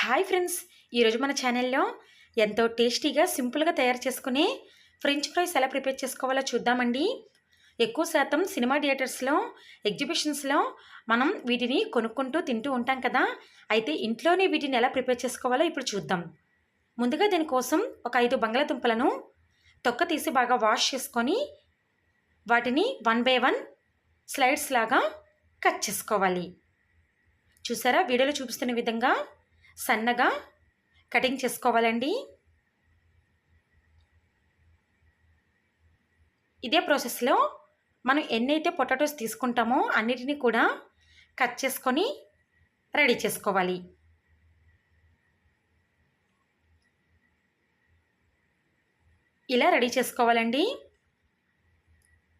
Hi friends. ఈరోజు మన ఛానల్లో ఎంతో టేస్టీగా సింపుల్గా తయారు చేసుకునే ఫ్రెంచ్ ఫ్రైస్ ఎలా ప్రిపేర్ చేసుకోవాలో చూద్దామండి. ఎక్కువ శాతం సినిమా థియేటర్స్లో ఎగ్జిబిషన్స్లో మనం వీటిని కొనుక్కుంటూ తింటూ ఉంటాం కదా. అయితే ఇంట్లోనే వీటిని ఎలా ప్రిపేర్ చేసుకోవాలో ఇప్పుడు చూద్దాం. ముందుగా దీనికోసం ఒక ఐదు బంగాళదుంపలను తొక్క తీసి బాగా వాష్ చేసుకొని వాటిని వన్ బై వన్ స్లైడ్స్ లాగా కట్ చేసుకోవాలి. చూసారా? వీడియోలో చూపిస్తున్న విధంగా సన్నగా కటింగ్ చేసుకోవాలండి. ఇదే ప్రాసెస్లో మనం ఎన్నైతే పొటాటోస్ తీసుకుంటామో అన్నిటినీ కూడా కట్ చేసుకొని రెడీ చేసుకోవాలి. ఇలా రెడీ చేసుకోవాలండి.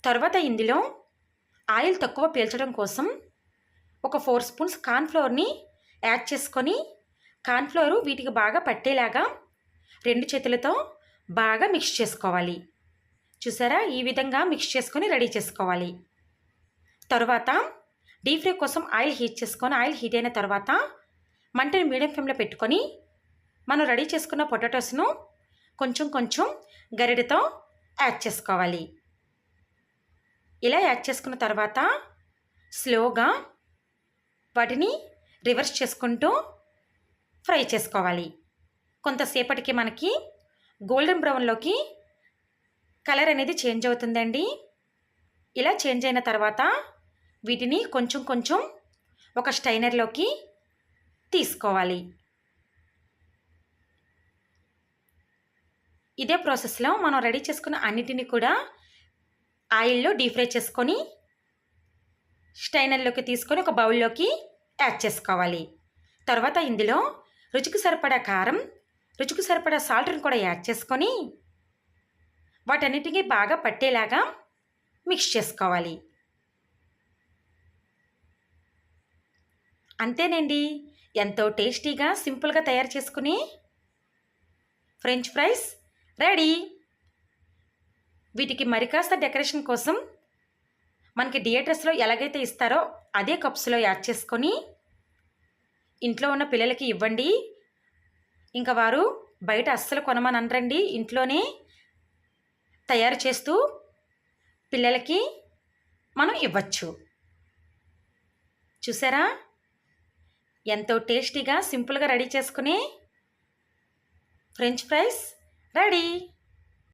తర్వాత ఇందులో ఆయిల్ తక్కువ పీల్చడం కోసం ఒక ఫోర్ స్పూన్స్ కార్న్ఫ్లోర్ని యాడ్ చేసుకొని కార్న్ఫ్లోరు వీటికి బాగా పట్టేలాగా రెండు చేతులతో బాగా మిక్స్ చేసుకోవాలి. చూసారా? ఈ విధంగా మిక్స్ చేసుకొని రెడీ చేసుకోవాలి. తర్వాత డీప్ ఫ్రై కోసం ఆయిల్ హీట్ చేసుకొని ఆయిల్ హీట్ అయిన తర్వాత మంటని మీడియం ఫ్లేమ్లో పెట్టుకొని మనం రెడీ చేసుకున్న పొటాటోస్ను కొంచెం కొంచెం గరిడతో యాడ్ చేసుకోవాలి. ఇలా యాడ్ చేసుకున్న తర్వాత స్లోగా వాటిని రివర్స్ చేసుకుంటూ ఫ్రై చేసుకోవాలి. కొంతసేపటికి మనకి గోల్డెన్ బ్రౌన్లోకి కలర్ అనేది చేంజ్ అవుతుందండి. ఇలా చేంజ్ అయిన తర్వాత వీటిని కొంచెం కొంచెం ఒక స్టైనర్లోకి తీసుకోవాలి. ఇదే ప్రాసెస్లో మనం రెడీ చేసుకున్న అన్నిటిని కూడా ఆయిల్లో డీప్ ఫ్రై చేసుకొని స్టైనర్లోకి తీసుకొని ఒక బౌల్లోకి యాడ్ చేసుకోవాలి. తర్వాత ఇందులో రుచికి సరిపడా కారం రుచికి సరిపడా సాల్ట్ని కూడా యాడ్ చేసుకొని వాటన్నిటికీ బాగా పట్టేలాగా మిక్స్ చేసుకోవాలి. అంతేనండి. ఎంతో టేస్టీగా సింపుల్గా తయారు చేసుకుని ఫ్రెంచ్ ఫ్రైస్ రెడీ. వీటికి మరి కాస్త డెకరేషన్ కోసం మనకి థియేటర్స్లో ఎలాగైతే ఇస్తారో అదే కప్స్లో యాడ్ చేసుకొని ఇంట్లో ఉన్న పిల్లలకి ఇవ్వండి. ఇంకా వారు బయట అస్సలు కొనమని అనరండి. ఇంట్లోనే తయారు చేస్తూ పిల్లలకి మనం ఇవ్వచ్చు. చూసారా? ఎంతో టేస్టీగా సింపుల్గా రెడీ చేసుకునే ఫ్రెంచ్ ఫ్రైస్ రెడీ.